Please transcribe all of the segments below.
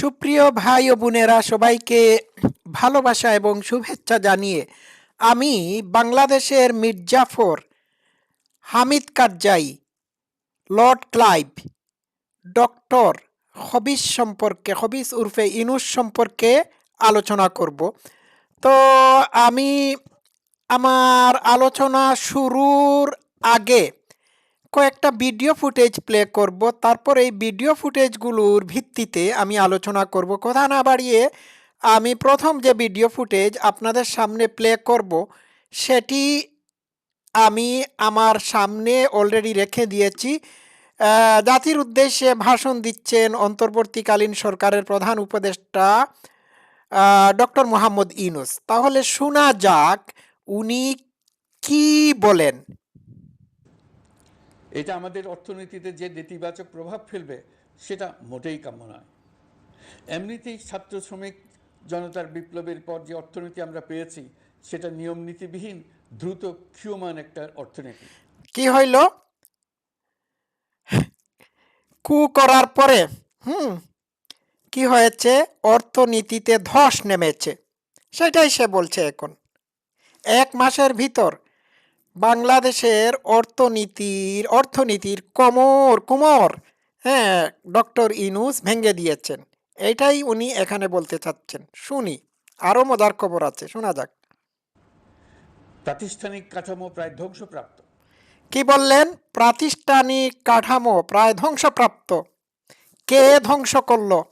সুপ্রিয় ভাই ও বোনেরা, সবাইকে ভালোবাসা এবং শুভেচ্ছা জানিয়ে আমি বাংলাদেশের Mirjafar Hamid Karzai, Lord Clive, doctor হবিস সম্পর্কে, হবিস উর্ফে ইনুস সম্পর্কে আলোচনা করব। তো আমি আমার আলোচনা শুরুর আগে কয়েকটা ভিডিও ফুটেজ প্লে করব। তারপর এই ভিডিও ফুটেজগুলোর ভিত্তিতে আমি আলোচনা করব। কথা না বাড়িয়ে আমি প্রথম যে ভিডিও ফুটেজ আপনাদের সামনে প্লে করব, সেটি আমি আমার সামনে অলরেডি রেখে দিয়েছি। জাতির উদ্দেশ্যে ভাষণ দিচ্ছেন অন্তর্বর্তীকালীন সরকারের প্রধান উপদেষ্টা ডক্টর মোহাম্মদ ইনুস তাহলে শোনা যাক উনি কি বলেন। এটা আমাদের অর্থনীতিতে যে নেতিবাচক প্রভাব ফেলবে, সেটা মোটেই কাম্য নয়। এমনিতেই ছাত্র শ্রমিক জনতার বিপ্লবের পর যে অর্থনীতি আমরা পেয়েছি, সেটা নিয়ম নীতিবিহীন, দ্রুত ক্ষীয়মান একটা অর্থনীতি। কি হইল? কু করার পরে, হুম, কি হয়েছে? অর্থনীতিতে ধস নেমেছে। সেটাই সে বলছে এখন। এক মাসের ভিতর বাংলাদেশের অর্থনীতির অর্থনীতির কমর কুমর হ্যাঁ ডক্টর ইনুস ভেঙে দিয়েছেন। এটাই উনি এখানে বলতে চাচ্ছেন। শুনি আরও মজার খবর আছে শোনা যাক। প্রাতিষ্ঠানিক কাঠামো প্রায় ধ্বংসপ্রাপ্ত। কি বললেন? প্রাতিষ্ঠানিক কাঠামো প্রায় ধ্বংসপ্রাপ্ত। কে ধ্বংস করল?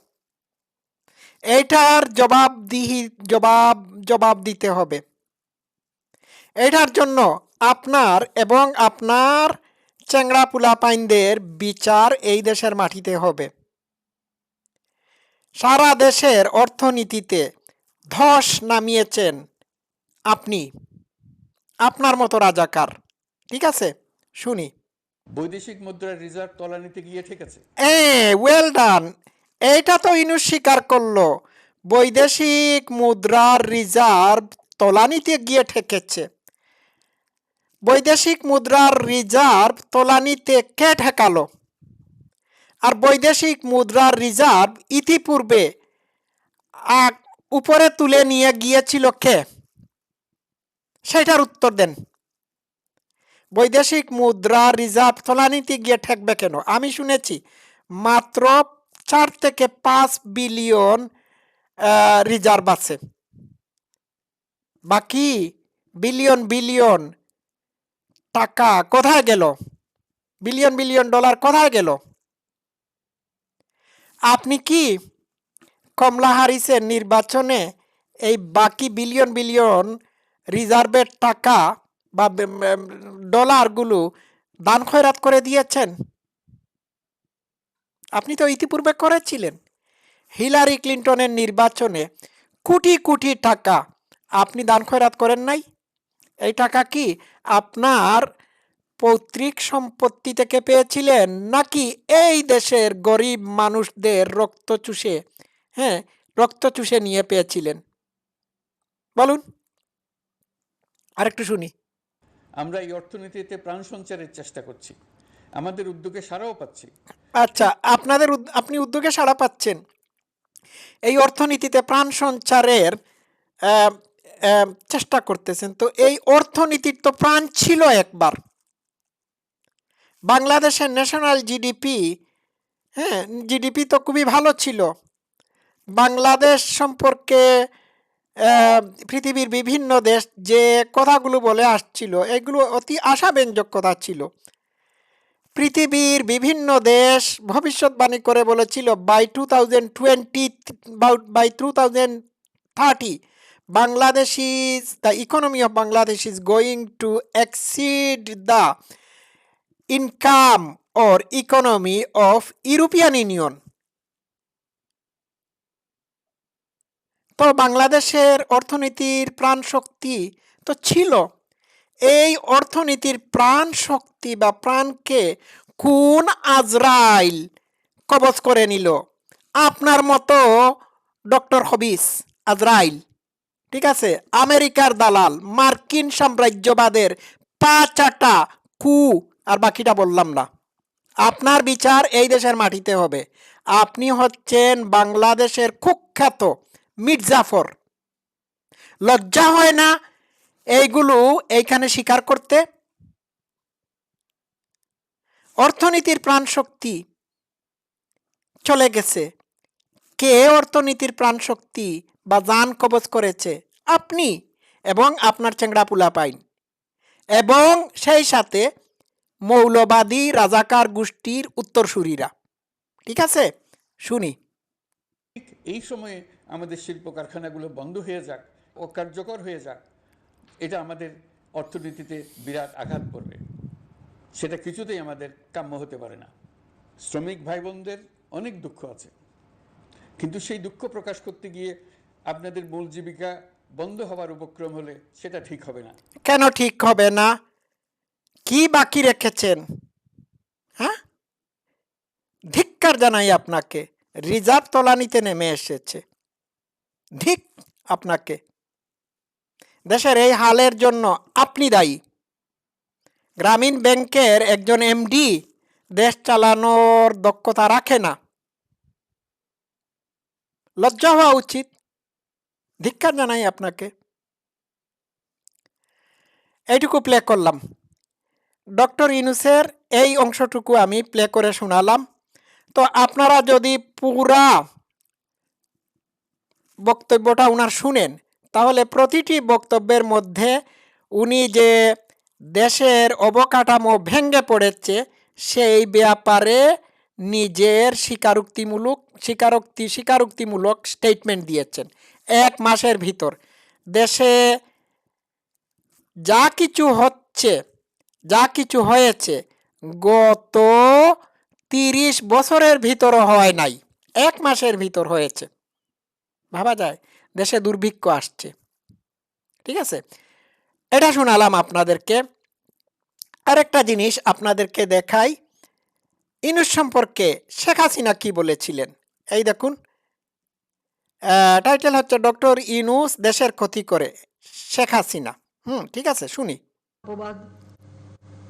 এইটার জবাবদিহি জবাব জবাব দিতে হবে। এইটার জন্য আপনার এবং আপনার চেংড়া পুলা পাইনদের বিচার এই দেশের মাটিতে হবে। সারা দেশের অর্থনীতিতে ধস নামিয়েছেন আপনি। আপনার মতো রাজাকার। ঠিক আছে? শুনি। বৈদেশিক মুদ্রার রিজার্ভ তলানিতে গিয়ে ঠেকেছে এ ওয়েল ডান এইটা তো ইনু স্বীকার করল। বৈদেশিক মুদ্রার রিজার্ভ তলানিতে গিয়ে ঠেকেছে। বৈদেশিক মুদ্রার রিজার্ভ তলানিতে কে ঠেকালো? আর বৈদেশিক মুদ্রার রিজার্ভ ইতিপূর্বে উপরে তুলে নিয়ে গিয়েছিল কে? সেটার উত্তর দেন। বৈদেশিক মুদ্রা রিজার্ভ তলানিতে গিয়ে ঠেকবে কেন? আমি শুনেছি মাত্র চার থেকে পাঁচ বিলিয়ন রিজার্ভ আছে। বাকি বিলিয়ন বিলিয়ন টাকা কোথায় গেল? বিলিয়ন বিলিয়ন ডলার কোথায় গেল? আপনি কি কমলা হারিসের নির্বাচনে এই বাকি বিলিয়ন বিলিয়ন রিজার্ভের টাকা বা ডলারগুলো দান খয়রাত করে দিয়েছেন? আপনি তো ইতিপূর্বে করেছিলেন। হিলারি ক্লিন্টনের নির্বাচনে কোটি কোটি টাকা আপনি দান খয়রাত করেন নাই? এই টাকা কি আপনার পৈতৃক সম্পত্তি থেকে পেয়েছিলেন নাকি এই দেশের গরিব মানুষদের রক্ত চুষে হ্যাঁ রক্ত চুষে নিয়ে পেয়েছিলেন? বলুন। আরেকটু শুনি। আমরা এই অর্থনীতিতে প্রাণ সঞ্চারের চেষ্টা করছি। আমাদের উদ্যোগে সারাও পাচ্ছি। আচ্ছা আপনাদের আপনি উদ্যোগে সাড়া পাচ্ছেন। এই অর্থনীতিতে প্রাণ সঞ্চারের চেষ্টা করতেছেন। তো এই অর্থনীতির তো প্রাণ ছিল একবার। বাংলাদেশের ন্যাশনাল জিডিপি হ্যাঁ জিডিপি তো খুবই ভালো ছিল। বাংলাদেশ সম্পর্কে পৃথিবীর বিভিন্ন দেশ যে কথাগুলো বলে আসছিল, এগুলো অতি আশাব্যঞ্জক কথা ছিল। পৃথিবীর বিভিন্ন দেশ ভবিষ্যৎবাণী করে বলেছিল by two thousand twenty by two thousand thirty Bangladesh is the economy of Bangladesh is going to exceed the income or economy of European union তো বাংলাদেশের অর্থনীতির প্রাণ শক্তি তো ছিল। এই অর্থনীতির প্রাণ শক্তি বা প্রাণকে কোন আজরাইল কবজ করে নিল? আপনার মতো ডক্টর হবিস আজরাইল। ঠিক আছে? আমেরিকার দালাল, মার্কিন সাম্রাজ্যবাদের পা চাটা কু, আর বাকিটা বললাম না। আপনার বিচার এই দেশের মাটিতে হবে। আপনি হচ্ছেন বাংলাদেশের কুখ্যাত মির্জাফর। লজ্জা হয় না এইগুলো এইখানে স্বীকার করতে? অর্থনীতির প্রাণশক্তি চলে গেছে। কে অর্থনীতির প্রাণশক্তি? বা যান কবচ করেছে। আপনি এবং আপনার চেংড়া পুলা পাইন এবং সেই সাথে মৌলবাদী রাজাকার গোষ্ঠীর উত্তরসূরিরা। ঠিক আছে? শুনি। এই সময়ে আমাদের শিল্প কারখানাগুলো বন্ধ হয়ে যাক, অকার্যকর হয়ে যাক, এটা আমাদের অর্থনীতিতে বিরাট আঘাত পড়বে সেটা কিছুতেই আমাদের কাম্য হতে পারে না। শ্রমিক ভাই বোনদের অনেক দুঃখ আছে। কিন্তু সেই দুঃখ প্রকাশ করতে গিয়ে আপনাদের মূল জীবিকা বন্ধ হওয়ার উপক্রম হলে সেটা ঠিক হবে না। কেন ঠিক হবে না? কি বাকি রেখেছেন? হ্যাঁ? ধিক্কার জানাই আপনাকে, রিজার্ভ তলানিতে নেমে এসেছে। ধিক আপনাকে। দেশের এই হালের জন্য আপনি দায়ী। গ্রামীণ ব্যাংকের একজন এমডি দেশ চালানোর দক্ষতা রাখে না। লজ্জা হওয়া উচিত। ধিক্কার জানাই আপনাকে। এইটুকু প্লে করলাম। ডক্টর ইনুসের এই অংশটুকু আমি প্লে করে শোনালাম। তো আপনারা যদি পুরা বক্তব্যটা ওনার শুনেন, তাহলে প্রতিটি বক্তব্যের মধ্যে উনি যে দেশের অবকাঠামো ভেঙ্গে পড়েছে, সেই ব্যাপারে নিজের স্বীকারোক্তিমূলক, স্বীকারোক্তি, স্বীকারোক্তিমূলক স্টেটমেন্ট দিয়েছেন। এক মাসের ভিতর। দেশে যা কিছু হচ্ছে, যা কিছু হয়েছে, গত তিরিশ বছরের ভিতর হয় নাই। এক মাসের ভিতর হয়েছে। ভাবা যায়, দেশে দুর্ভিক্ষ আসছে। ঠিক আছে? এটা শোনালাম আপনাদেরকে। আরেকটা জিনিস আপনাদেরকে দেখাই। ইনুস সম্পর্কে শেখ হাসিনা কি বলেছিলেন? এই দেখুন। টাইটেল হচ্ছে ডক্টর ইনুস দেশের ক্ষতি করে। শেখ হাসিনা। হুম ঠিক আছে শুনি। অপবাদ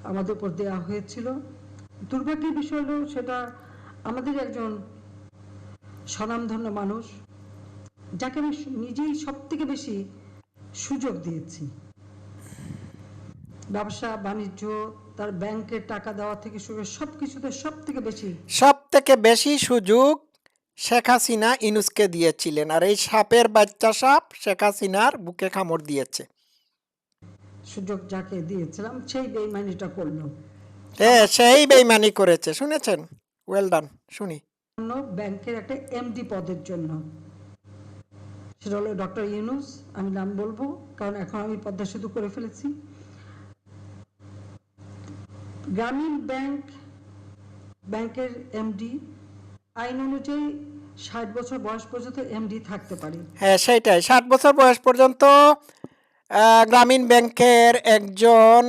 আমাদের উপর দেওয়া হয়েছিল। দুর্ভাগ্যের বিষয় হলো সেটা আমাদের একজন স্বনামধন্য মানুষ যাকে আমি নিজেই সব থেকে বেশি সুযোগ দিয়েছি। ব্যবসা বাণিজ্য তার ব্যাংকের টাকা দেওয়া থেকে শুরু সব কিছুতে সব থেকে বেশি সব থেকে বেশি সুযোগ শেখ হাসিনা ইনুসকে দিয়েছিলেন আর এই সাপের বাচ্চা সাপ শেখ হাসিনার বুকে কামড় দিয়েছে। সুযোগ যাকে দিয়েছিলাম সেই বেইমানিটা করল। হ্যাঁ সেই বেইমানি করেছে শুনেছেন? ওয়েল ডান শুনি। অন্য ব্যাংকের একটা এমডি পদের জন্য। সেটা হলো ডক্টর ইউনুস আমি নাম বলব কারণ এখন আমি পদ্মা সেতু করে ফেলেছি। গ্রামীণ ব্যাংক ব্যাংকের এমডি আইন অনুযায়ী ষাট বছর বয়স পর্যন্ত এমডি থাকতে পারে। হ্যাঁ সেইটাই ষাট বছর বয়স পর্যন্ত গ্রামীণ ব্যাংকের একজন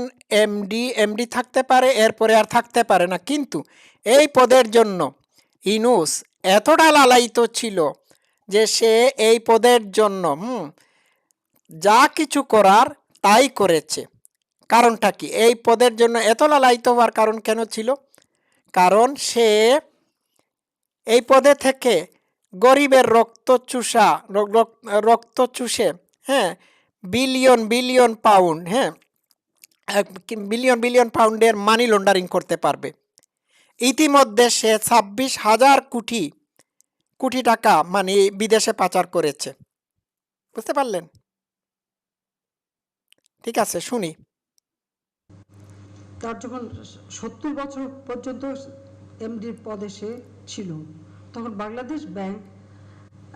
এমডি এমডি থাকতে পারে, এরপরে আর থাকতে পারে না। কিন্তু এই পদের জন্য ইনুস এতটা লালায়িত ছিল যে সে এই পদের জন্য, হুম, যা কিছু করার তাই করেছে। কারণটা কি? এই পদের জন্য এত লালায়িত হওয়ার কারণ কেন ছিল? কারণ সে এই পদে থেকে গরিবের রক্ত চুষা রক্ত চুষে হ্যাঁ বিলিয়ন বিলিয়ন পাউন্ড হ্যাঁ বিলিয়ন বিলিয়ন পাউন্ডের মানি লন্ডারিং করতে পারবে। ইতিমধ্যে সে ছাব্বিশ হাজার কোটি কোটি টাকা মানে বিদেশে পাচার করেছে। বুঝতে পারলেন? ঠিক আছে, শুনি। তার যখন সত্তর বছর পর্যন্ত এমডির পদে সে ছিল। তখন বাংলাদেশ ব্যাংক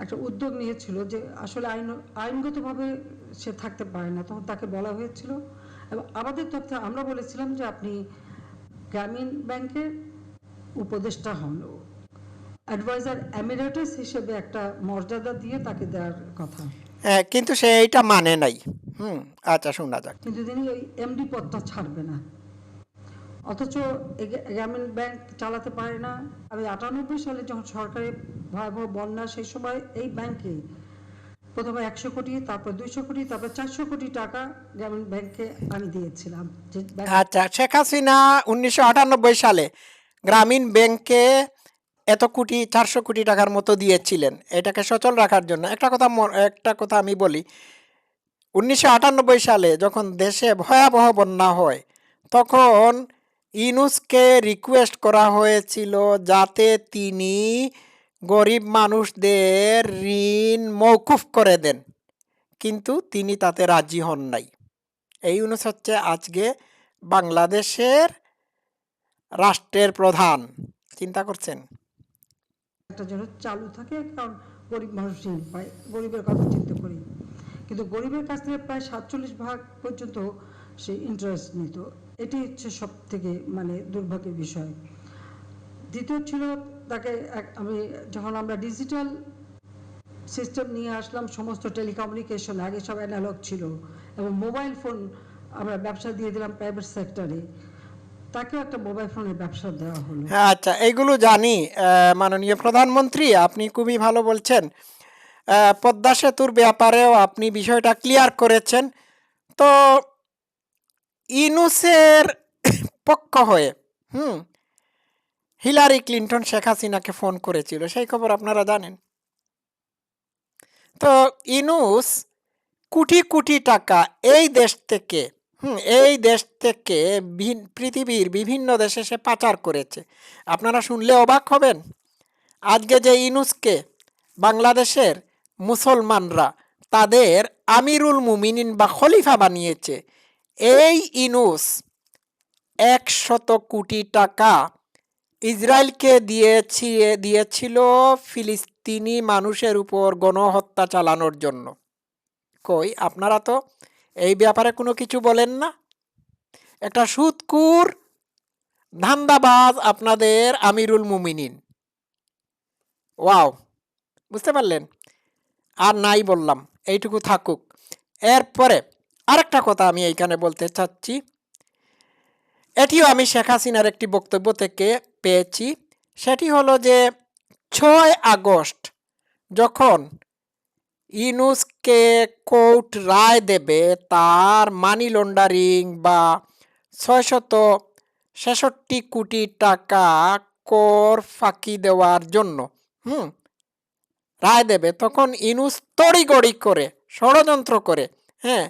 একটা উদ্যোগ নিয়েছিল যে আসলে আইন আইনগতভাবে সে থাকতে পারে না। তখন তাকে বলা হয়েছিল এবং আমাদের তথ্যে আমরা বলেছিলাম যে আপনি গ্রামীণ ব্যাংকের উপদেষ্টা হন। অ্যাডভাইজার এমিরেটাস হিসেবে একটা মর্যাদা দিয়ে তাকে দেওয়ার কথা। হ্যাঁ কিন্তু সে এইটা মানে নাই। হুম আচ্ছা শোনা যাক। কিন্তু তিনি ওই এমডি পদটা ছাড়বে না। অথচ গ্রামীণ ব্যাংক চালাতে পারে না। আমি আটানব্বই সালে যখন সরকারি ভয়াবহ বন্যা সেই সময় এই ব্যাংকে প্রথমে একশো কোটি, তারপর দুইশো কোটি, তারপর চারশো কোটি টাকা গ্রামীণ ব্যাংকে আমি দিয়েছিলাম। আচ্ছা শেখ হাসিনা উনিশশো আটানব্বই সালে গ্রামীণ ব্যাংকে এত কোটি, চারশো কোটি টাকার মতো দিয়েছিলেন। এটাকে সচল রাখার জন্য। একটা কথা একটা কথা আমি বলি। উনিশশো আটানব্বই সালে যখন দেশে ভয়াবহ বন্যা হয়, তখন ইনুসকে রিকোয়েস্ট করা হয়েছিল যাতে তিনি গরিব মানুষদের ঋণ মৌকুফ করে দেন, কিন্তু তিনি তাতে রাজি হন নাই। এই ইউনুস হচ্ছে আজকে বাংলাদেশের রাষ্ট্রের প্রধান। চিন্তা করছেন? একটা যেন চালু থাকে, কারণ গরিব মানুষ ঋণ পায়, গরিবের কথা চিন্তা করি। কিন্তু গরিবের কাছ থেকে প্রায় সাতচল্লিশ ভাগ পর্যন্ত সে ইন্টারেস্ট নিত। এটি হচ্ছে সব থেকে মানে দুর্ভাগ্যের বিষয়। দ্বিতীয় ছিল তাকে আমি যখন আমরা ডিজিটাল সিস্টেম নিয়ে আসলাম, সমস্ত টেলিকমিউনিকেশন আগে সব অ্যানালগ ছিল এবং মোবাইল ফোন আমরা ব্যবসা দিয়ে দিলাম প্রাইভেট সেক্টরে তাকেও একটা মোবাইল ফোনের ব্যবসা দেওয়া হলো। হ্যাঁ আচ্ছা এইগুলো জানি মাননীয় প্রধানমন্ত্রী, আপনি খুবই ভালো বলছেন। পদ্মা সেতুর ব্যাপারেও আপনি বিষয়টা ক্লিয়ার করেছেন। তো ইনুসের পক্ষ হয়ে, হুম। হিলারি ক্লিন্টন শেখ হাসিনাকে ফোন করেছিল, সেই খবর আপনারা জানেন। তো ইনুস কোটি কোটি টাকা এই দেশ থেকে, হুম, এই দেশ থেকে পৃথিবীর বিভিন্ন দেশে সে পাচার করেছে। আপনারা শুনলে অবাক হবেন। আজকে যে ইনুসকে বাংলাদেশের মুসলমানরা তাদের আমিরুল মুমিনিন বা খলিফা বানিয়েছে এই ইনুস একশত কোটি টাকা ইসরায়েলকে দিয়েছি, দিয়েছিল ফিলিস্তিনি মানুষের উপর গণহত্যা চালানোর জন্য। কই, আপনারা তো এই ব্যাপারে কোনো কিছু বলেন না। একটা সুদকুর ধান্দাবাজ আপনাদের আমিরুল মুমিনিন। ওয়াও, বুঝতে পারলেন? আর নাই বললাম, এইটুকু থাকুক। এরপরে আরেকটা কথা আমি এইখানে বলতে চাচ্ছি। এটিও আমি শেখ হাসিনার একটি বক্তব্য থেকে পেয়েছি। সেটি হলো যে, ছয় আগস্ট যখন ইনুসকে কোর্ট রায় দেবে, তার মানি লন্ডারিং বা ছয়শত ছেষট্টি কোটি টাকা কর ফাঁকি দেওয়ার জন্য, হুম, রায় দেবে, তখন ইনুস তড়িগড়ি করে, ষড়যন্ত্র করে হ্যাঁ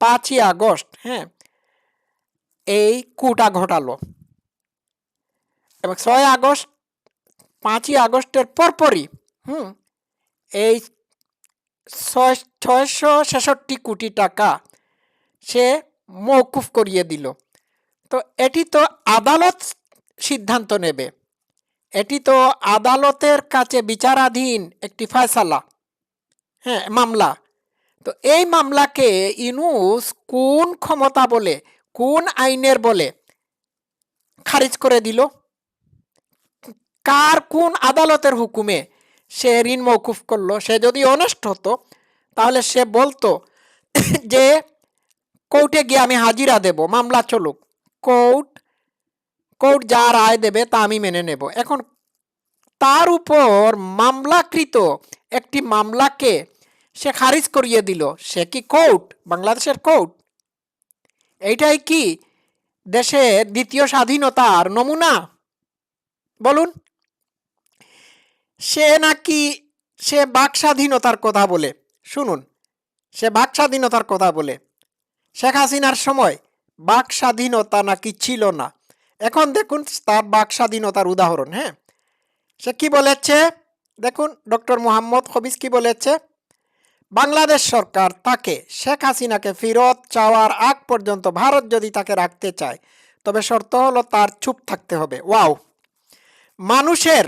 পাঁচই আগস্ট হ্যাঁ এই কুটা ঘটালো। এবং ছয় আগস্ট, পাঁচই আগস্টের পরপরই, হুম, এই ছয়, ছয়শো ছেষট্টি কোটি টাকা সে মৌকুফ করিয়ে দিল। তো এটি তো আদালত সিদ্ধান্ত নেবে। এটি তো আদালতের কাছে বিচারাধীন একটি ফয়সালা হ্যাঁ মামলা। তো এই মামলাকে ইনুস কোন ক্ষমতা বলে, কোন আইনের বলে খারিজ করে দিল? কার কোন আদালতের হুকুমে সে ঋণ মৌকুফ করল? সে যদি অনেস্ট হতো, তাহলে সে বলতো যে, কোর্টে গিয়ে আমি হাজিরা দেব, মামলা চলুক। কোর্ট কোর্ট যা রায় দেবে তা আমি মেনে নেব। এখন তার উপর মামলাকৃত একটি মামলাকে সে খারিজ করিয়ে দিল। সে কি কোর্ট? বাংলাদেশের কোর্ট? এইটাই কি দেশের দ্বিতীয় স্বাধীনতার নমুনা? বলুন। সে নাকি সে বাক স্বাধীনতার কথা বলে। শুনুন, সে বাক স্বাধীনতার কথা বলে। শেখ হাসিনার সময় বাক স্বাধীনতা নাকি ছিল না? এখন দেখুন তার বাক স্বাধীনতার উদাহরণ হ্যাঁ? সে কি বলেছে? দেখুন, ডক্টর মোহাম্মদ খবিজ কি বলেছে? বাংলাদেশ সরকার তাকে শেখ হাসিনাকে ফেরত চাওয়ার আগ পর্যন্ত ভারত যদি তাকে রাখতে চায়, তবে শর্ত হলো তার চুপ থাকতে হবে। ওয়াও। মানুষের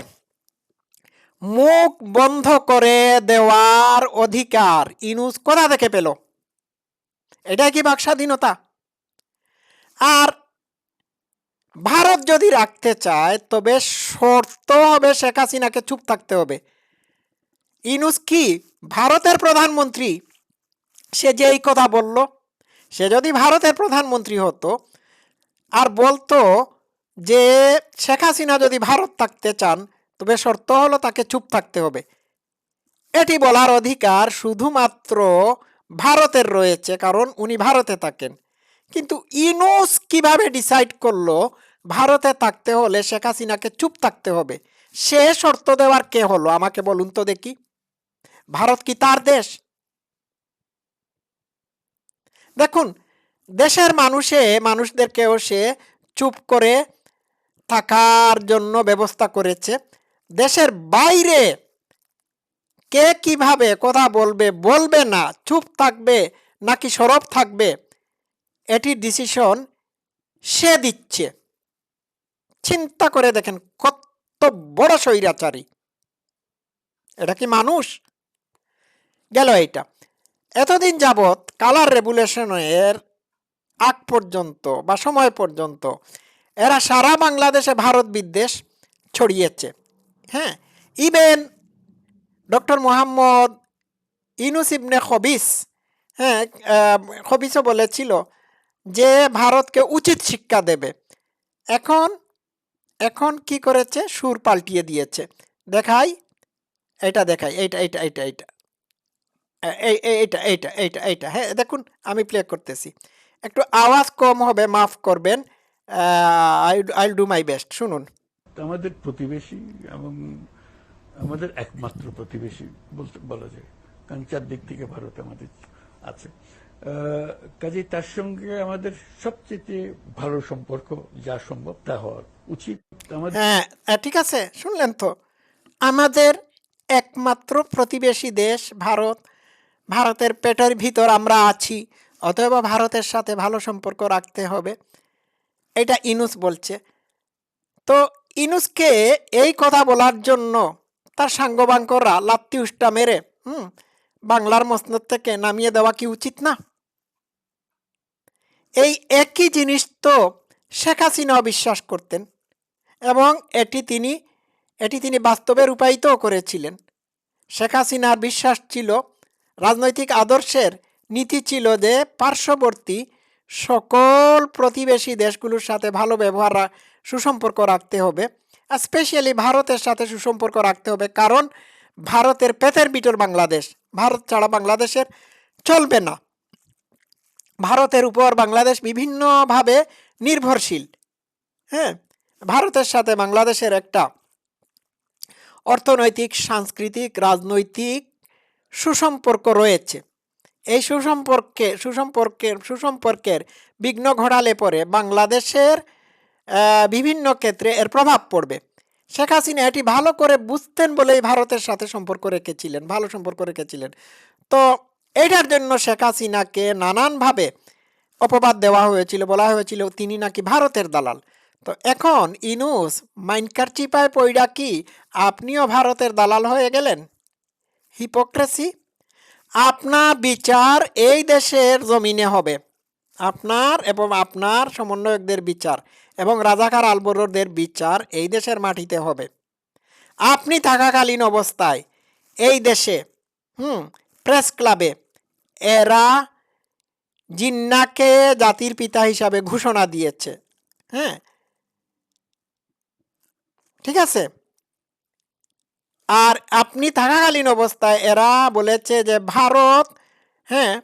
মুখ বন্ধ করে দেওয়ার অধিকার ইনুস কোথা থেকে পেল? এটাই কি বাক স্বাধীনতা আর ভারত যদি রাখতে চায়, তবে শর্ত হবে শেখ হাসিনাকে চুপ থাকতে হবে। ইনুস কি ভারতের প্রধানমন্ত্রী, সে যে এই কথা বলল, সে যদি ভারতের প্রধানমন্ত্রী হতো আর বলতো যে শেখ হাসিনা যদি ভারত থাকতে চান, তবে শর্ত হলো তাকে চুপ থাকতে হবে। এটি বলার অধিকার শুধুমাত্র ভারতের রয়েছে, কারণ উনি ভারতে থাকেন। কিন্তু ইনুস কীভাবে ডিসাইড করল ভারতে থাকতে হলে শেখ হাসিনাকে চুপ থাকতে হবে? সে শর্ত দেওয়ার কে হলো? আমাকে বলুন তো দেখি। ভারত কি তার দেশ? দেখুন, দেশের মানুষে, মানুষদেরকেও সে চুপ করে থাকার জন্য ব্যবস্থা করেছে। দেশের বাইরে কে কীভাবে কথা বলবে বলবে না, চুপ থাকবে নাকি সরব থাকবে, এটি ডিসিশন সে দিচ্ছে। চিন্তা করে দেখেন কত বড় স্বৈরাচারী। এটা কি মানুষ? গেল এইটা। এতদিন যাবৎ কালার রেগুলেশনের আগ পর্যন্ত বা সময় পর্যন্ত এরা সারা বাংলাদেশে ভারত বিদ্বেষ ছড়িয়েছে। হ্যাঁ ইভেন ডক্টর মোহাম্মদ ইনুস ইবনে খবিস হ্যাঁ খবিসও বলেছিল যে ভারতকে উচিত শিক্ষা দেবে। এখন এখন কি করেছে? সুর পাল্টিয়ে দিয়েছে। দেখাই এটা দেখাই, এইটা এইটা এইটা এইটা। এইটা এইটা এইটা এইটা। হ্যাঁ দেখুন আমি প্লে করতেছি। একটু আওয়াজ কম হবে মাফ করবেন। I I do my best শুনুন। আমাদের প্রতিবেশী এবং আমাদের একমাত্র প্রতিবেশী বলতে বলা যায়। কারণ চারদিক থেকে ভারত আমাদের আছে। কাজেই তার সঙ্গে আমাদের সবচেয়ে ভালো সম্পর্ক যা সম্ভব তা হওয়ার উচিত। আমাদের হ্যাঁ ঠিক আছে শুনলেন তো? আমাদের একমাত্র প্রতিবেশী দেশ ভারত। ভারতের পেটের ভিতর আমরা আছি, অতএব ভারতের সাথে ভালো সম্পর্ক রাখতে হবে। এটা ইনুস বলছে। তো ইনুসকে এই কথা বলার জন্য তার সাঙ্গবাঙ্কররা লাত্তি উষ্টা মেরে, হুম, বাংলার মসনদ থেকে নামিয়ে দেওয়া কি উচিত না? এই একই জিনিস তো শেখ হাসিনাও বিশ্বাস করতেন এবং এটি তিনি এটি তিনি বাস্তবে রূপায়িতও করেছিলেন। শেখ হাসিনার বিশ্বাস ছিল রাজনৈতিক আদর্শের নীতি ছিল যে পার্শ্ববর্তী সকল প্রতিবেশী দেশগুলোর সাথে ভালো ব্যবহার সুসম্পর্ক রাখতে হবে। স্পেশালি ভারতের সাথে সুসম্পর্ক রাখতে হবে। কারণ ভারতের পেতের বিটর বাংলাদেশ। ভারত ছাড়া বাংলাদেশের চলবে না। ভারতের উপর বাংলাদেশ বিভিন্নভাবে নির্ভরশীল। হ্যাঁ? ভারতের সাথে বাংলাদেশের একটা অর্থনৈতিক, সাংস্কৃতিক, রাজনৈতিক সুসম্পর্ক রয়েছে। এই সুসম্পর্কে সুসম্পর্কের সুসম্পর্কের বিঘ্ন ঘটালে পরে বাংলাদেশের বিভিন্ন ক্ষেত্রে এর প্রভাব পড়বে। শেখ হাসিনা এটি ভালো করে বুঝতেন বলেই ভারতের সাথে সম্পর্ক রেখেছিলেন, ভালো সম্পর্ক রেখেছিলেন। তো এটার জন্য শেখ হাসিনাকে নানানভাবে অপবাদ দেওয়া হয়েছিল, বলা হয়েছিল তিনি নাকি ভারতের দালাল। তো এখন ইনুস মাইনকার চিপায় পইডা কি, আপনিও ভারতের দালাল হয়ে গেলেন? হিপোক্রেসি আপনার বিচার এই দেশের জমিনে হবে আপনার এবং আপনার সমন্বয়কদের বিচার এবং রাজাকার আলবরদের বিচার এই দেশের মাটিতে হবে আপনি থাকাকালীন অবস্থায় এই দেশে হুম প্রেস ক্লাবে এরা জিন্নাকে জাতির পিতা হিসাবে ঘোষণা দিয়েছে হ্যাঁ? ঠিক আছে? আর আপনি থাকাকালীন অবস্থায় এরা বলেছে যে ভারত হ্যাঁ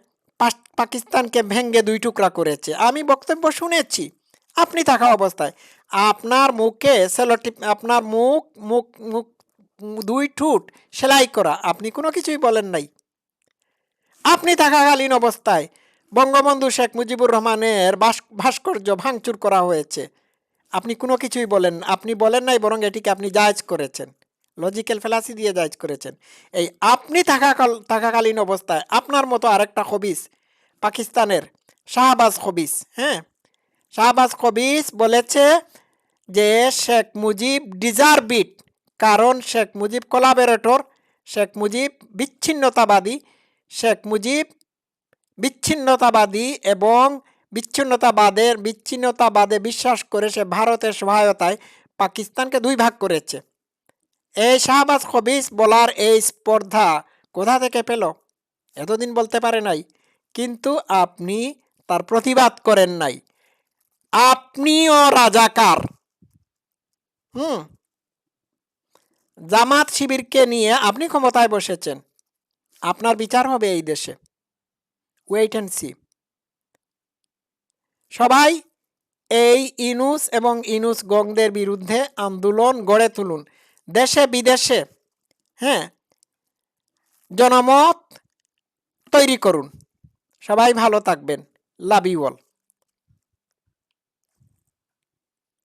পাকিস্তানকে ভেঙ্গে দুই টুকরা করেছে। আমি বক্তব্য শুনেছি, আপনি থাকা অবস্থায়। আপনার মুখে সেলোটি আপনার মুখ মুখ মুখ, দুই ঠুট সেলাই করা, আপনি কোনো কিছুই বলেন নাই। আপনি থাকাকালীন অবস্থায় বঙ্গবন্ধু শেখ মুজিবুর রহমানের ভাস- ভাস্কর্য ভাঙচুর করা হয়েছে। আপনি কোনো কিছুই বলেন, আপনি বলেন নাই, বরং এটিকে আপনি জায়জ করেছেন। লজিক্যাল ফেলাসি দিয়ে জায়জ করেছেন। এই আপনি থাকাকাল, থাকাকালীন অবস্থায় আপনার মতো আরেকটা খবিস পাকিস্তানের শাহবাজ খবিস হ্যাঁ? শাহবাজ খবিস বলেছে যে শেখ মুজিব ডিজার্ভ ইট কারণ শেখ মুজিব কোলাবোরেটর শেখ মুজিব বিচ্ছিন্নতাবাদী, শেখ মুজিব বিচ্ছিন্নতাবাদী এবং বিচ্ছিন্নতাবাদের, বিচ্ছিন্নতাবাদে বিশ্বাস করে সে ভারতের সহায়তায় পাকিস্তানকে দুই ভাগ করেছে। এই শাহবাজ খবিস বলার এই স্পর্ধা কোথা থেকে পেল? এতদিন বলতে পারে নাই। কিন্তু আপনি তার প্রতিবাদ করেন নাই। আপনিও রাজাকার। হুম। জামাত শিবিরকে নিয়ে আপনি ক্ষমতায় বসেছেন। আপনার বিচার হবে এই দেশে। ওয়েট অ্যান্ড সি সবাই এই ইনুস এবং ইনুস গংদের বিরুদ্ধে আন্দোলন গড়ে তুলুন। দেশে বিদেশে হ্যাঁ জনমত তৈরি করুন। সবাই ভালো থাকবেন। Love you all